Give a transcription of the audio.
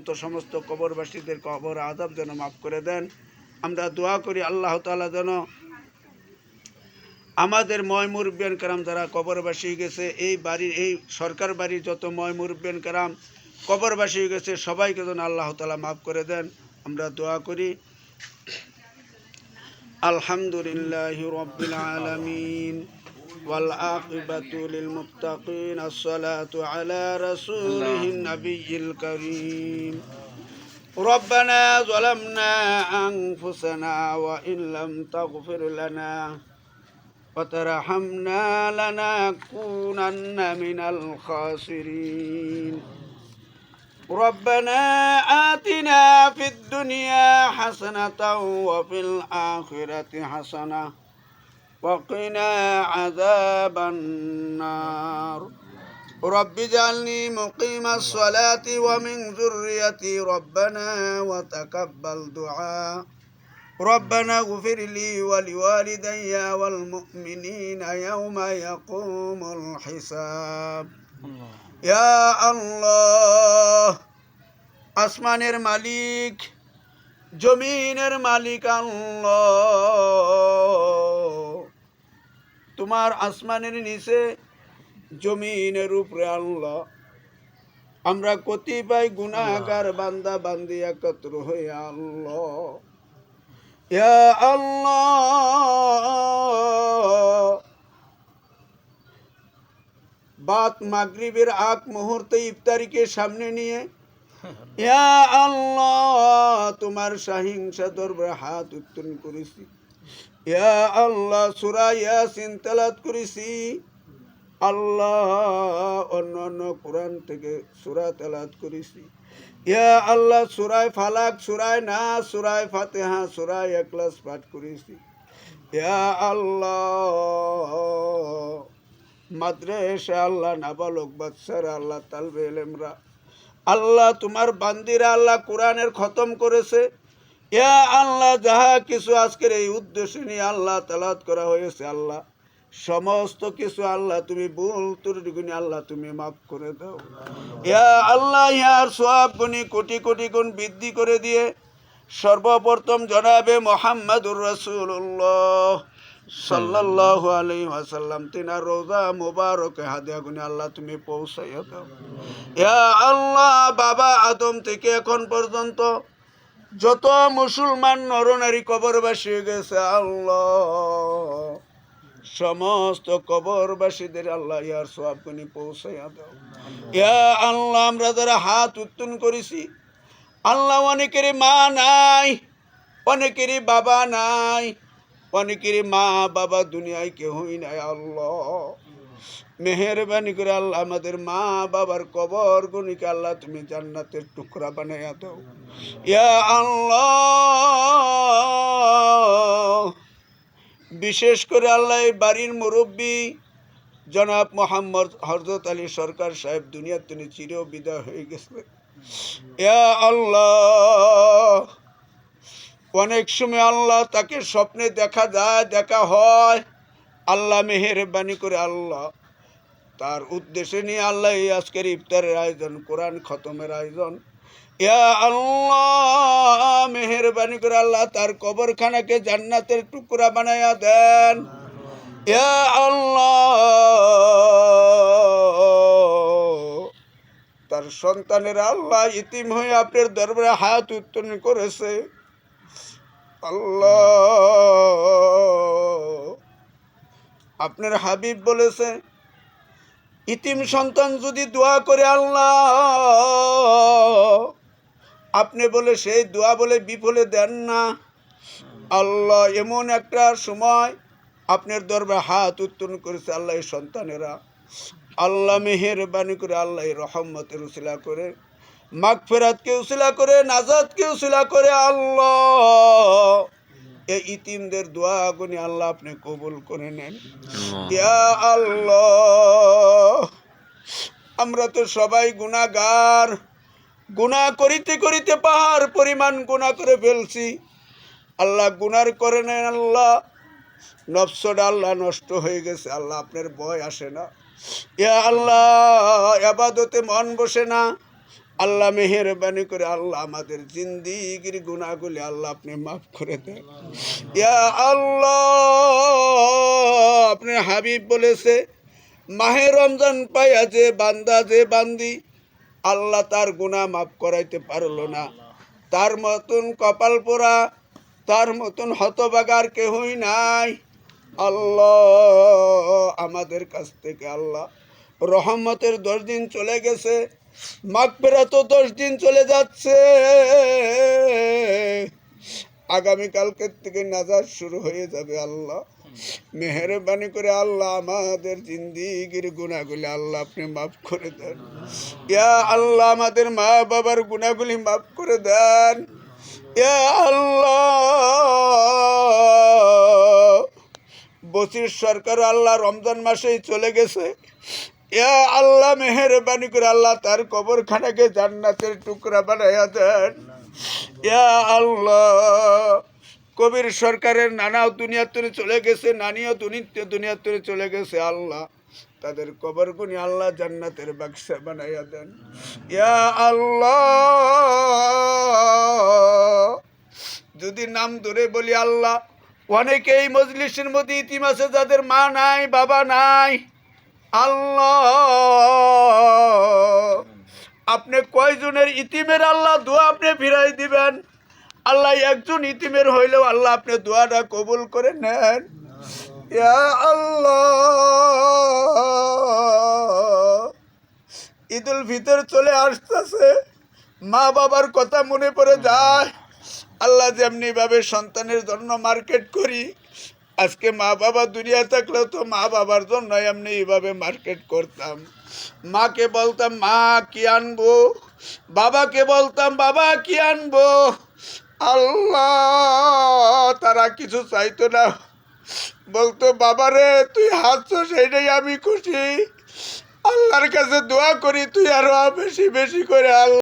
জীবন্ত সমস্ত কবরবাসীদের কবর আদাব যেন মাফ করে দেন। আমরা দোয়া করি আল্লাহ তালা যেন আমাদের ময় মুরব্বিয়ান কারাম যারা কবরবাসী গেছে, এই বাড়ির, এই সরকার বাড়ির যত ময় মুরব্বিয়ান কারাম কবরবাসী গেছে, সবাইকে যেন আল্লাহ তালা মাফ করে দেন। আমরা দোয়া করি, আলহামদুলিল্লাহ রব্বিল আলামিন। والعاقبة للمتقين الصلاة على رسوله النبي الكريم. ربنا ظلمنا أنفسنا وإن لم تغفر لنا وترحمنا لنكونن من الخاسرين. ربنا آتنا في الدنيا حسنة وفي الآخرة حسنة وقنا عذاب النار رب اجعلني مقيم الصلاة ومن ذريتي ربنا وتقبل دعاء ربنا اغفر لي ولوالدي والمؤمنين يوم يقوم الحساب يا الله আসমানের মালিক জমিনের মালিক আল্লাহ তোমার আসমানের নিচে জমিনের উপরে আল্লাহ আমরা কতিপয় গুণাগার বান্দা বান্দি একত্র হয়ে আল্লাহ ইয়া আল্লাহ। বাত মাগরিবের আগ মুহূর্তে ইফতারিকে সামনে নিয়ে ইয়া আল্লাহ তোমার সহিংসা দরবার হাত উত্তোলন করেছি। ইয়া আল্লাহ সুরা ইয়াসিন করেছি। আল্লাহ অন্য অন্য কোরআন থেকে সুরা তেলাত করেছি। ইয়া আল্লাহ সুরায় ফালাক, সুরায় না সুরায় ফাতেহা, সুরায় একলাস পাঠ করেছি। ইয়া আল্লাহ মাদ্রাসা, আল্লাহ নাবালক বাচ্চারা আল্লাহ তালবে এলেমরা আল্লাহ তোমার বান্দিরা, আল্লাহ কোরআনের খতম করেছে। আল্লাহ, যাহা কিছু আজকের এই উদ্দেশ্যে নিয়ে আল্লাহ তালাত করা হয়েছে আল্লাহ, সমস্ত কিছু আল্লাহ তুমি ভুল ত্রুটিগুনি আল্লাহ তুমি মাফ করে দাও। ইয়া আল্লাহ ইয়ার সোয়াব গুণী কোটি কোটি গুণ বৃদ্ধি করে দিয়ে সর্বপ্রথম জনাবে মোহাম্মদুর রসুল্লাহ সাল্লাল্লাহু আলাইহি ওয়াসাল্লাম, তিনার রোজা মুবারক হাদিয়া গুনি আল্লাহ তুমি পৌঁছাইয়া দাও। ইয়া আল্লাহ, বাবা আদম থেকে এখন পর্যন্ত যত মুসলমান নরনারী কবরবাসী গেছে আল্লাহ। সমস্ত কবরবাসীদের আল্লাহ ইয়ার সব গুনি পৌঁছাইয়া দাও। ইয়া আল্লাহ, আমরা যারা হাত উত্তন করেছি, আল্লাহ অনেকেরই মা নাই, অনেকেরই বাবা নাই, অনেকেরই মা বাবা দুনিয়ায় কেউই নাই আল্লাহ। মেহরবানি করে আল্লাহ আমাদের মা বাবার কবর গুনিকে আল্লাহ তুমি জান্নাতের টুকরা বানাইয়া দাও। ইয়া আল্লাহ। বিশেষ করে আল্লাহ বাড়ির মুরব্বী জনাব মোহাম্মদ হরদত আলী সরকার সাহেব, দুনিয়ার তিনি চির বিদায় হয়ে গেছে ইয়া আল্লাহ। অনেক সময় আল্লাহ তাকে স্বপ্নে দেখা যায়, দেখা হয়। আল্লাহ মেহেরবানি করে আল্লাহ তার উদ্দেশ্যে নিয়ে আল্লাহ এই আজকের ইফতারের আয়োজন, কোরআন খতমের আয়োজন। ইয়া আল্লাহ, মেহেরবানি করে আল্লাহ তার কবরখানাকে জান্নাতের টুকরা বানাইয়া দেন। ইয়া আল্লাহ, তার সন্তানের আল্লাহ ইতিম হয়ে আপনার দরবারে হাত উত্তোলন করেছে। আল্লাহ, আপনার হাবিব বলেছে ইতিম সন্তান যদি দোয়া করে আল্লাহ, আপনি বলে সেই দোয়া বলে বিফলে দেন না। আল্লাহ এমন একটা সময় আপনার দরবার হাত উত্তোলন করেছে আল্লাহ সন্তানেরা। আল্লাহ মেহেরবানি করে আল্লাহ রহমতের উসিলা করে, মাগফেরাতকে উসিলা করে, নাজাদকে উসিলা করে আল্লাহ। এই ইতিমদের দোয়া আগুনি আল্লাহ আপনি কবুল করে নেন। ইয়া আল্লাহ আমরা তো সবাই গুণাগার গুণা করিতে করিতে পাহাড় পরিমাণ গুণা করে ফেলছি। আল্লাহ গুনার করে নেন আল্লাহ। নফসটা আল্লাহ নষ্ট হয়ে গেছে আল্লাহ আপনার ভয় আসে না। ইয়া আল্লাহ আবাদতে মন বসে না। আল্লাহ মেহরবানি করে আল্লাহ আমাদের জিন্দিগির গুণাগুলি আল্লাহ আপনি মাফ করে দেন। ইয়া আল্লাহ আপনি হাবিব বলেছে, মাহে রমজান পাইয়া যে বান্দা, যে বান্দি, আল্লাহ তার গুণা মাফ করাইতে পারল না। তার মতন কপাল পোড়া, তার মতন হতবাগার কেহই নাই। আল্লাহ, আমাদের কাছ থেকে আল্লাহ রহমতের দশ দিন চলে গেছে মাগফেরা তো দশ দিন চলে যাচ্ছে। আগামীকালকের থেকে নাজার শুরু হয়ে যাবে আল্লাহ। মেহরবানি করে আল্লাহ আমাদের জিন্দিগির গুণাগুলি আল্লাহ আপনি মাফ করে দেন। ইয়া আল্লাহ আমাদের মা বাবার গুণাগুলি মাফ করে দেন। ইয়া আল্লাহ বসির সরকার আল্লাহ রমজান মাসেই চলে গেছে। ইয়া আল্লাহ মেহরবানি করে আল্লাহ তার কবরখানাকে জান্নাতের টুকরা বানাইয়া দেন। ইয়া আল্লাহ, কবির সরকারের নানাও দুনিয়ার চলে গেছে, নানিও দুনিয়া দুনিয়ার চলে গেছে আল্লাহ। তাদের কবরগুনি আল্লাহ জান্নাতের বাক্সা বানাইয়া দেন। ইয়া আল্লাহ, যদি নাম ধরে বলি আল্লাহ, অনেকেই মজলিসের মধ্যে ইতিম আছে, যাদের মা নাই, বাবা নাই। আপনি কয়জনের ইতিমের আল্লাহ? দোয়া আপনি ফিরাই দিবেন। আল্লাহ একজন ইতিমের হইলেও আল্লাহ আপনি দোয়াটা কবুল করে নেন। আল্লাহ। ঈদুল ফিতর চলে আসতেছে। মা বাবার কথা মনে পড়ে যায়। আল্লাহ যেমনি ভাবে সন্তানের জন্য মার্কেট করি আজকে মা বাবা দুনিয়া থাকলেও তো মা বাবার জন্য এমনি এইভাবে মার্কেট করতাম। মাকে বলতাম, মা, কি আনব? বাবাকে বলতাম, বাবা, কি আনব? আল্লাহ, তারা কিছু চাইতো না। বলতো বাবারে তুই হাসছো সেইটাই আমি খুশি। আল্লাহর কাছে দোয়া করি, তুই আরও বেশি বেশি করে আল্লাহ